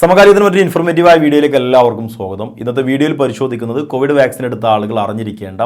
സമകാലീനത്തിന് മറ്റൊരു ഇൻഫോർമേറ്റീവായ വീഡിയോയിലേക്ക് എല്ലാവർക്കും സ്വാഗതം. ഇന്നത്തെ വീഡിയോയിൽ പരിശോധിക്കുന്നത് കോവിഡ് വാക്സിൻ എടുത്ത ആളുകൾ അറിഞ്ഞിരിക്കേണ്ട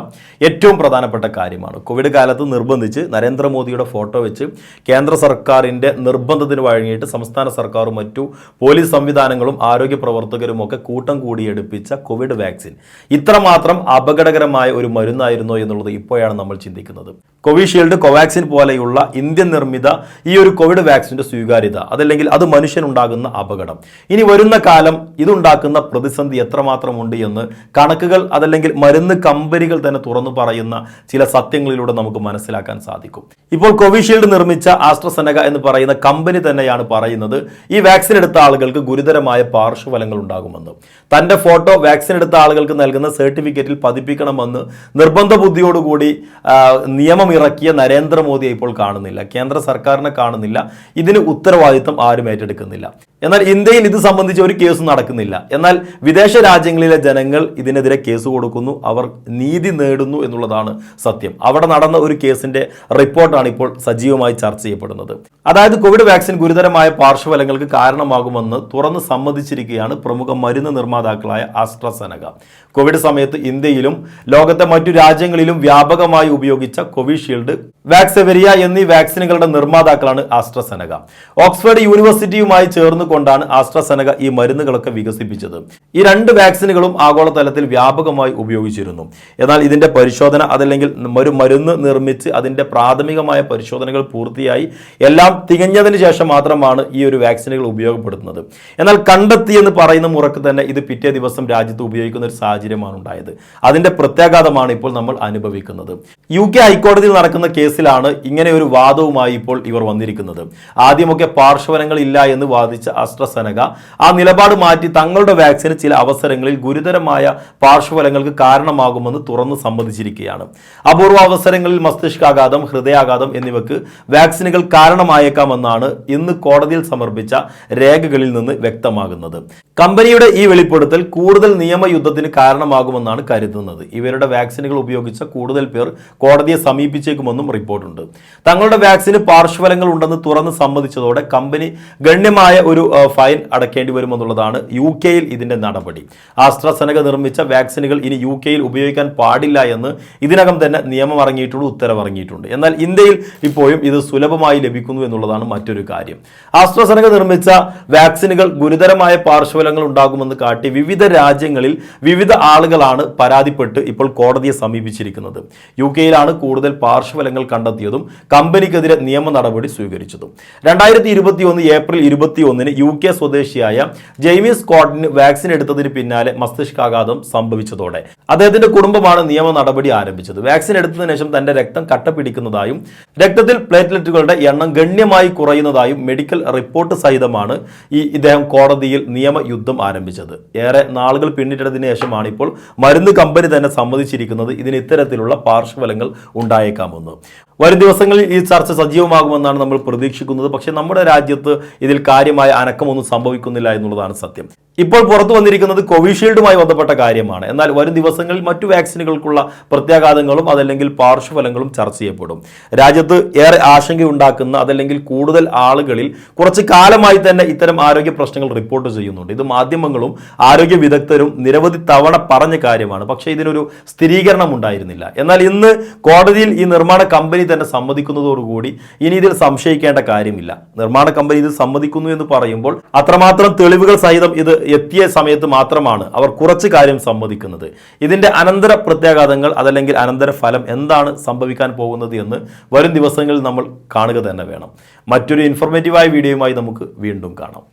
ഏറ്റവും പ്രധാനപ്പെട്ട കാര്യമാണ്. കോവിഡ് കാലത്ത് നിർബന്ധിച്ച് നരേന്ദ്രമോദിയുടെ ഫോട്ടോ വെച്ച് കേന്ദ്ര സർക്കാരിന്റെ നിർബന്ധത്തിന് വഴങ്ങിയിട്ട് സംസ്ഥാന സർക്കാരും മറ്റു പോലീസ് സംവിധാനങ്ങളും ആരോഗ്യ പ്രവർത്തകരും ഒക്കെ കൂട്ടം കൂടിയെടുപ്പിച്ച കോവിഡ് വാക്സിൻ ഇത്രമാത്രം അപകടകരമായ ഒരു മരുന്നായിരുന്നോ എന്നുള്ളത് ഇപ്പോഴാണ് നമ്മൾ ചിന്തിക്കുന്നത്. കോവിഷീൽഡ് കോവാക്സിൻ പോലെയുള്ള ഇന്ത്യൻ നിർമ്മിത ഈ ഒരു കോവിഡ് വാക്സിന്റെ സ്വീകാര്യത അതല്ലെങ്കിൽ അത് മനുഷ്യനുണ്ടാകുന്ന അപകടം. ഇനി വരുന്ന കാലം ഇതുണ്ടാക്കുന്ന പ്രതിസന്ധി എത്രമാത്രമുണ്ട് എന്ന് കണക്കുകൾ അതല്ലെങ്കിൽ മരുന്ന് കമ്പനികൾ തന്നെ തുറന്നു പറയുന്ന ചില സത്യങ്ങളിലൂടെ നമുക്ക് മനസ്സിലാക്കാൻ സാധിക്കും. ഇപ്പോൾ കോവിഷീൽഡ് നിർമ്മിച്ച ആസ്ട്രസെനക എന്ന് പറയുന്ന കമ്പനി തന്നെയാണ് പറയുന്നത് ഈ വാക്സിൻ എടുത്ത ആളുകൾക്ക് ഗുരുതരമായ പാർശ്വഫലങ്ങൾ ഉണ്ടാകുമെന്ന്. തന്റെ ഫോട്ടോ വാക്സിൻ എടുത്ത ആളുകൾക്ക് നൽകുന്ന സർട്ടിഫിക്കറ്റിൽ പതിപ്പിക്കണമെന്ന് നിർബന്ധ ബുദ്ധിയോടുകൂടി നിയമം ഇറക്കിയ നരേന്ദ്രമോദിയെ ഇപ്പോൾ കാണുന്നില്ല. കേന്ദ്ര സർക്കാരിനെ കാണുന്നില്ല. ഇതിന് ഉത്തരവാദിത്തം ആരും ഏറ്റെടുക്കുന്നില്ല. എന്നാൽ ഇന്ത്യയിൽ ഇത് സംബന്ധിച്ച് ഒരു കേസും നടക്കുന്നില്ല. എന്നാൽ വിദേശ രാജ്യങ്ങളിലെ ജനങ്ങൾ ഇതിനെതിരെ കേസ് കൊടുക്കുന്നു അവർ നീതി നേടുന്നു എന്നുള്ളതാണ് സത്യം. അവിടെ നടന്ന ഒരു കേസിന്റെ റിപ്പോർട്ടാണ് ഇപ്പോൾ സജീവമായി ചർച്ച ചെയ്യപ്പെടുന്നത്. അതായത് കോവിഡ് വാക്സിൻ ഗുരുതരമായ പാർശ്വഫലങ്ങൾക്ക് കാരണമാകുമെന്ന് തുറന്ന് സമ്മതിച്ചിരിക്കുകയാണ് പ്രമുഖ മരുന്ന് നിർമ്മാതാക്കളായ ആസ്ട്രസെനക കോവിഡ് സമയത്ത് ഇന്ത്യയിലും ലോകത്തെ മറ്റു രാജ്യങ്ങളിലും വ്യാപകമായി ഉപയോഗിച്ച കോവിഷീൽഡ് വാക്സെവരിയ എന്നീ വാക്സിനുകളുടെ നിർമ്മാതാക്കളാണ് ആസ്ട്രസെനക ഓക്സ്ഫോർഡ് യൂണിവേഴ്സിറ്റിയുമായി ചേർന്നുകൊണ്ടാണ് ആസ്ട്രസെനക ഈ മരുന്നുകളൊക്കെ വികസിപ്പിച്ചത്. ഈ രണ്ട് വാക്സിനുകളും ആഗോളതലത്തിൽ വ്യാപകമായി ഉപയോഗിച്ചിരുന്നു. എന്നാൽ ഇതിന്റെ പരിശോധന അതല്ലെങ്കിൽ ഒരു മരുന്ന് നിർമ്മിച്ച് അതിന്റെ പ്രാഥമികമായ പരിശോധനകൾ പൂർത്തിയായി എല്ലാം തികഞ്ഞതിന് ശേഷം മാത്രമാണ് ഈ ഒരു വാക്സിനുകൾ ഉപയോഗപ്പെടുത്തുന്നത്. എന്നാൽ കണ്ടെത്തി എന്ന് പറയുന്ന മുറക്ക് തന്നെ ഇത് പിറ്റേ ദിവസം രാജ്യത്ത് ഉപയോഗിക്കുന്ന ഒരു സാഹചര്യമാണ് ഉണ്ടായത്. അതിന്റെ പ്രത്യാഘാതമാണ് ഇപ്പോൾ നമ്മൾ അനുഭവിക്കുന്നത്. യു കെ ഹൈക്കോടതിയിൽ നടക്കുന്ന കേസിലാണ് ഇങ്ങനെ ഒരു വാദവുമായി ഇപ്പോൾ ഇവർ വന്നിരിക്കുന്നത്. ആദ്യമൊക്കെ പാർശ്വഫലങ്ങൾ ഇല്ല എന്ന് വാദിച്ച അസ്ട്രസെനക ആ നിലപാട് മാറ്റി തങ്ങളുടെ വാക്സിന് ചില അവസരങ്ങളിൽ ഗുരുതരമായ പാർശ്വഫലങ്ങൾക്ക് കാരണമാകുമെന്ന് തുറന്ന് സമ്മതിച്ചിരിക്കുകയാണ്. അപൂർവ അവസരങ്ങളിൽ മസ്തിഷ്കാഘാതം ഹൃദയാഘാതം എന്നിവയ്ക്ക് വാക്സിനുകൾ കാരണമായേക്കാമെന്നാണ് ഇന്ന് കോടതിയിൽ സമർപ്പിച്ച രേഖകളിൽ നിന്ന് വ്യക്തമാകുന്നത്. കമ്പനിയുടെ ഈ വെളിപ്പെടുത്തൽ കൂടുതൽ നിയമയുദ്ധത്തിന് കാരണമാകുമെന്നാണ് കരുതുന്നത്. ഇവരുടെ വാക്സിനുകൾ ഉപയോഗിച്ച കൂടുതൽ പേർ കോടതിയെ സമീപിച്ചേക്കുമെന്നും റിപ്പോർട്ടുണ്ട്. തങ്ങളുടെ വാക്സിന് പാർശ്വഫലങ്ങൾ ഉണ്ടെന്ന് തുറന്ന് സമ്മതിച്ചതോടെ കമ്പനി ഗണ്യമായ ഒരു ഫൈൻ അടക്കേണ്ടി വരുമെന്നുള്ളതാണ് യു കെയിൽ ഇതിന്റെ നടപടി. ആസ്ട്രസെനക നിർമ്മിച്ച വാക്സിനുകൾ ഇനി യു കെയിൽ ഉപയോഗിക്കാൻ പാടില്ല എന്ന് ഇതിനകം തന്നെ നിയമം ഇറങ്ങിയിട്ടുണ്ട്. ഉത്തരവിറങ്ങിയിട്ടുണ്ട് എന്നാൽ ഇന്ത്യയിൽ ഇപ്പോഴും ഇത് സുലഭമായി ലഭിക്കുന്നു എന്നുള്ളതാണ് മറ്റൊരു കാര്യം. ആസ്ട്രസെനക നിർമ്മിച്ച വാക്സിനുകൾ ഗുരുതരമായ പാർശ്വഫലങ്ങൾ ഉണ്ടാകുമെന്ന് കാട്ടി വിവിധ രാജ്യങ്ങളിൽ വിവിധ ആളുകളാണ് പരാതിപ്പെട്ട് ഇപ്പോൾ കോടതിയെ സമീപിച്ചിരിക്കുന്നത്. യു കെയിലാണ് കൂടുതൽ പാർശ്വഫലങ്ങൾ കണ്ടെത്തിയതും കമ്പനിക്കെതിരെ നിയമ നടപടി സ്വീകരിച്ചതും. രണ്ടായിരത്തി ഇരുപത്തി ഒന്ന് ഏപ്രിൽ ഇരുപത്തി ഒന്നിന് യു കെ സ്വദേശിയായ ജെയ്മി സ്കോട്ടിന് വാക്സിൻ എടുത്തതിന് പിന്നാലെ മസ്തിഷ്കാഘാതം സംഭവിച്ചതോടെ അദ്ദേഹത്തിന്റെ കുടുംബമാണ് നിയമ നടപടി ആരംഭിച്ചത്. വാക്സിൻ എടുത്തതിനു ശേഷം തന്റെ രക്തം കട്ട പിടിക്കുന്നതായും രക്തത്തിൽ പ്ലേറ്റ്ലെറ്റുകളുടെ എണ്ണം ഗണ്യമായി കുറയുന്നതായും മെഡിക്കൽ റിപ്പോർട്ട് സഹിതമാണ് ഈ ഇദ്ദേഹം കോടതിയിൽ നിയമയുദ്ധം ആരംഭിച്ചത്. ഏറെ നാളുകൾ പിന്നിട്ടതിന് ശേഷമാണ് ഇപ്പോൾ മരുന്ന് കമ്പനി തന്നെ സമ്മതിച്ചിരിക്കുന്നത്. ഇതിന് ഇത്തരത്തിലുള്ള പാർശ്വഫലങ്ങൾ ഉണ്ടായേക്കാമെന്ന്. വരും ദിവസങ്ങളിൽ ഈ ചർച്ച സജീവമാകുമെന്നാണ് നമ്മൾ പ്രതീക്ഷിക്കുന്നത്. പക്ഷേ നമ്മുടെ രാജ്യത്ത് ഇതിൽ കാര്യമായ അനക്കമൊന്നും സംഭവിക്കുന്നില്ല എന്നുള്ളതാണ് സത്യം. ഇപ്പോൾ പുറത്തു വന്നിരിക്കുന്നത് കോവിഷീൽഡുമായി ബന്ധപ്പെട്ട കാര്യമാണ്. എന്നാൽ വരും ദിവസങ്ങളിൽ മറ്റു വാക്സിനുകൾക്കുള്ള പ്രത്യാഘാതങ്ങളും അതല്ലെങ്കിൽ പാർശ്വഫലങ്ങളും ചർച്ച ചെയ്യപ്പെടും. രാജ്യത്ത് ഏറെ ആശങ്കയുണ്ടാക്കുന്ന അതല്ലെങ്കിൽ കൂടുതൽ ആളുകളിൽ കുറച്ച് കാലമായി തന്നെ ഇത്തരം ആരോഗ്യ പ്രശ്നങ്ങൾ റിപ്പോർട്ട് ചെയ്യുന്നുണ്ട്. ഇത് മാധ്യമങ്ങളും ആരോഗ്യ വിദഗ്ധരും നിരവധി തവണ പറഞ്ഞ കാര്യമാണ്. പക്ഷേ ഇതിനൊരു സ്ഥിരീകരണം ഉണ്ടായിരുന്നില്ല എന്നാൽ ഇന്ന് കോടതിയിൽ ഈ നിർമ്മാണ കമ്പനി തന്നെ സമ്മതിക്കുന്നതോടുകൂടി ഇനി ഇതിൽ സംശയിക്കേണ്ട കാര്യമില്ല. നിർമ്മാണ കമ്പനി ഇത് സമ്മതിക്കുന്നു എന്ന് പറയുമ്പോൾ അത്രമാത്രം തെളിവുകൾ സഹിതം ഇത് എത്തിയ സമയത്ത് മാത്രമാണ് അവർ കുറച്ച് കാര്യം സമ്മതിക്കുന്നത്. ഇതിന്റെ അനന്തര പ്രത്യാഘാതങ്ങൾ അതല്ലെങ്കിൽ അനന്തര ഫലം എന്താണ് സംഭവിക്കാൻ പോകുന്നത് എന്ന് വരും ദിവസങ്ങളിൽ നമ്മൾ കാണുക തന്നെ വേണം. മറ്റൊരു ഇൻഫോർമേറ്റീവായ വീഡിയോയുമായി നമുക്ക് വീണ്ടും കാണാം.